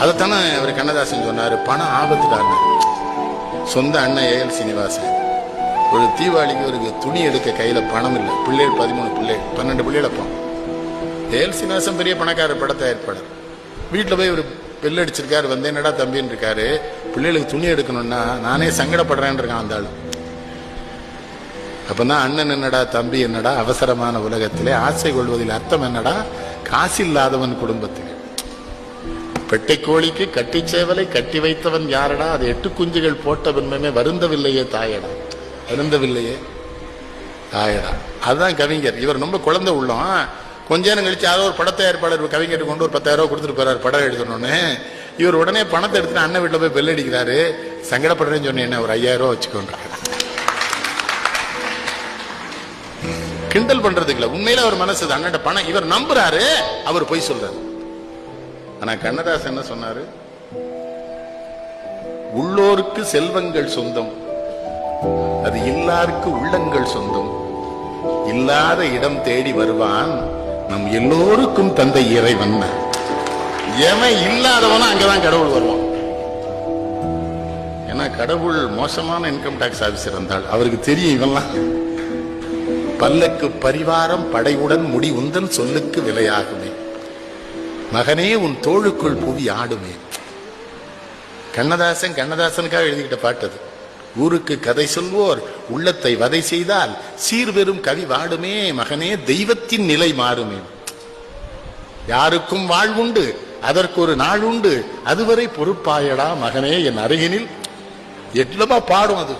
அதைத்தானே அவர் கண்ணதாசன் சொன்னாரு. பணம் ஆபத்துடான்னு சொந்த அண்ணன் ஏஎல் சீனிவாசன். ஒரு தீபாவளிக்கு ஒரு துணி எடுக்க கையில பணம் இல்லை. பிள்ளைகள் பதிமூணு பிள்ளைகள் பன்னெண்டு பிள்ளைகள் அப்போ. ஏஎல் சீனிவாசன் பெரிய பணக்காரர் படத்தை ஏற்பாடு. வீட்டில் போய் ஒரு பெல் அடிச்சிருக்காரு. வந்து என்னடா தம்பின்னு இருக்காரு. பிள்ளைகளுக்கு துணி எடுக்கணும்னா நானே சங்கடப்படுறேன்னு இருக்கான் அந்த ஆளு. அப்பதான் அண்ணன் என்னடா தம்பி என்னடா அவசரமான உலகத்திலே ஆசை கொள்வதில் அர்த்தம் என்னடா? காசில்லாதவன் குடும்பத்தில் பெட்டை கோழிக்கு கட்டி சேவலை கட்டி வைத்தவன் யாரடா? அது எட்டு குஞ்சுகள் போட்ட பின்பமே வருந்தவில்லையே தாயடா. வருந்தவில்லையே தாயடா. அதுதான் கவிஞர். இவர் ரொம்ப குழந்தை உள்ளோம். கொஞ்ச நேரம் கழிச்சு யாரோ ஒரு படத்தை ஏற்பாளர் கவிஞர் கொண்டு ஒரு பத்தாயிரம் ரூபா கொடுத்துட்டு போறாரு படம் எடுக்கணும்னு இவர் உடனே பணத்தை எடுத்துட்டு அண்ணன் வீட்டில் போய் பெல் அடிக்கிறாரு. சங்கடப்படுறேன்னு சொன்னேன் என்ன ஒரு ஐயாயிரம் ரூபாய் வச்சுக்கோன்றாரு. கிண்டல் பண்றதுக்கு இல்லை. உண்மையில அவர் மனசு அண்ணன் பணம். இவர் நம்புறாரு அவர் பொய் சொல்றாரு. ஆனா கண்ணதாசன் என்ன சொன்னாரு? உள்ளோருக்கு செல்வங்கள் சொந்தம். அது இல்லாருக்கு உள்ளங்கள் சொந்தம். இல்லாத இடம் தேடி வருவான் நம் எல்லோருக்கும் தந்தை இறைவன். எவன் இல்லாதவன அங்கதான் கடவுள் வருவான். ஏன்னா கடவுள் மோசமான இன்கம் டாக்ஸ் ஆபீசர் இருந்தால் அவருக்கு தெரியும் இவெல்லாம் பல்லக்கு பரிவாரம் படையுடன் முடி உந்தன் சொல்லுக்கு விலையாகுமே. மகனே உன் தோளுக்குள் புவி ஆடுமே. கண்ணதாசன் கண்ணதாசனுக்காக எழுதிக்கிட்ட பாட்டது. ஊருக்கு கதை சொல்வோர் உள்ளத்தை வதை செய்தால் சீர்பெரும் கவி வாடுமே மகனே தெய்வத்தின் நிலை மாறுமே. யாருக்கும் வாழ்வுண்டு அதற்கு ஒரு நாள் உண்டு அதுவரை பொறுப்பாயடா மகனே என் அருகினில். எட்லமா பாடும் அது.